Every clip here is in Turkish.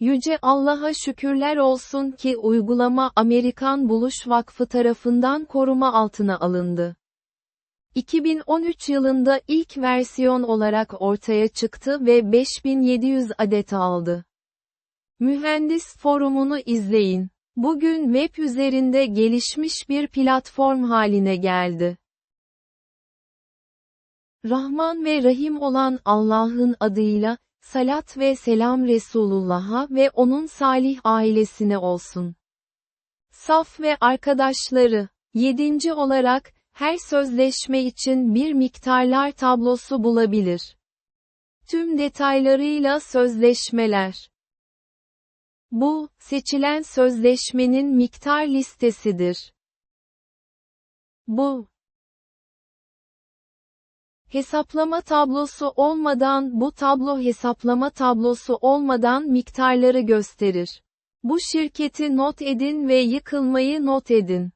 Yüce Allah'a şükürler olsun ki uygulama Amerikan Buluş Vakfı tarafından koruma altına alındı. 2013 yılında ilk versiyon olarak ortaya çıktı ve 5700 adet aldı. Mühendis forumunu izleyin. Bugün web üzerinde gelişmiş bir platform haline geldi. Rahman ve Rahim olan Allah'ın adıyla, salat ve selam Resulullah'a ve onun salih ailesine olsun. Saf ve arkadaşları. Yedinci olarak, her sözleşme için bir miktarlar tablosu bulabilir. Tüm detaylarıyla sözleşmeler. Bu, seçilen sözleşmenin miktar listesidir. Bu, Hesaplama tablosu olmadan bu tablo hesaplama tablosu olmadan miktarları gösterir. Bu şirketi not edin ve yıkılmayı not edin.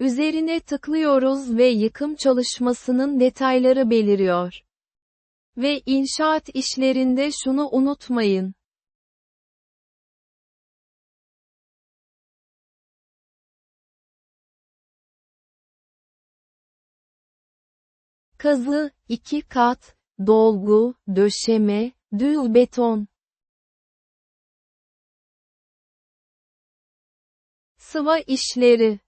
Üzerine tıklıyoruz ve yıkım çalışmasının detayları beliriyor. Ve inşaat işlerinde şunu unutmayın. Kazı, iki kat, dolgu, döşeme, düz beton. Sıva işleri.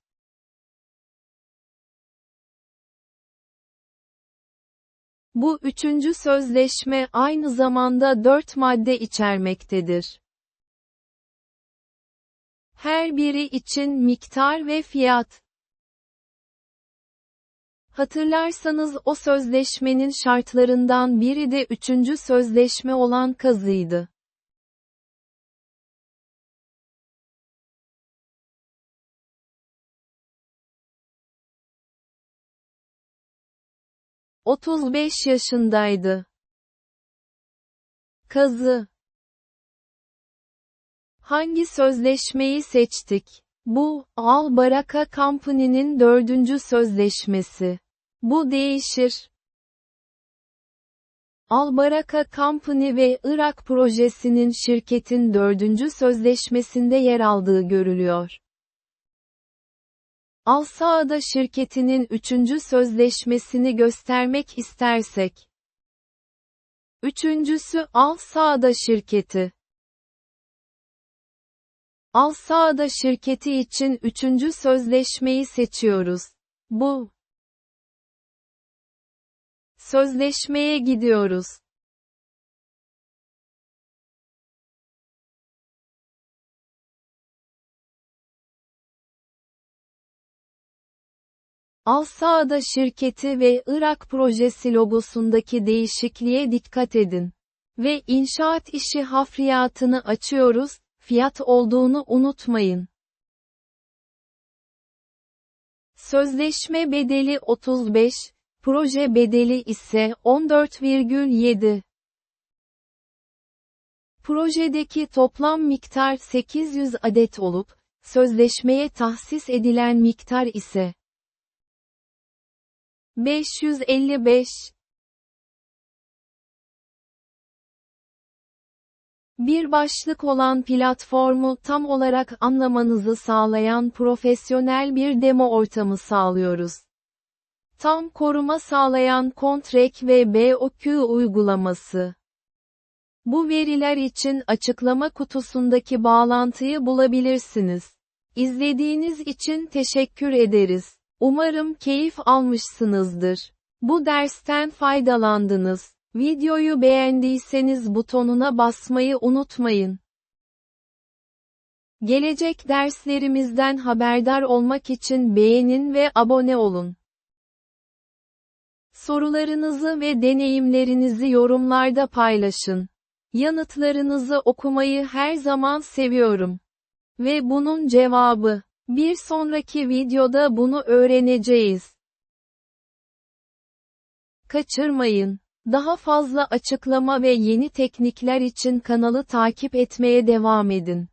Bu üçüncü sözleşme aynı zamanda dört madde içermektedir. Her biri için miktar ve fiyat. Hatırlarsanız o sözleşmenin şartlarından biri de üçüncü sözleşme olan kazıydı. Otuz beş yaşındaydı. Kazı. Hangi sözleşmeyi seçtik? Bu, Al Baraka Company'nin dördüncü sözleşmesi. Bu değişir. Albaraka Company ve Irak projesinin şirketin dördüncü sözleşmesinde yer aldığı görülüyor. Al-Saada şirketinin üçüncü sözleşmesini göstermek istersek. Üçüncüsü Al-Saada şirketi. Al-Saada şirketi için üçüncü sözleşmeyi seçiyoruz. Bu, Sözleşmeye gidiyoruz. Al-Saada şirketi ve Irak projesi logosundaki değişikliğe dikkat edin. Ve inşaat işi hafriyatını açıyoruz, fiyat olduğunu unutmayın. Sözleşme bedeli 35, Proje bedeli ise 14,7. Projedeki toplam miktar 800 adet olup, sözleşmeye tahsis edilen miktar ise 555. Bir başlık olan platformu tam olarak anlamanızı sağlayan profesyonel bir demo ortamı sağlıyoruz. Tam koruma sağlayan Kontrek ve BOQ uygulaması. Bu veriler için açıklama kutusundaki bağlantıyı bulabilirsiniz. İzlediğiniz için teşekkür ederiz. Umarım keyif almışsınızdır. Bu dersten faydalandınız. Videoyu beğendiyseniz butonuna basmayı unutmayın. Gelecek derslerimizden haberdar olmak için beğenin ve abone olun. Sorularınızı ve deneyimlerinizi yorumlarda paylaşın. Yanıtlarınızı okumayı her zaman seviyorum. Ve bunun cevabı. Bir sonraki videoda bunu öğreneceğiz. Kaçırmayın. Daha fazla açıklama ve yeni teknikler için kanalı takip etmeye devam edin.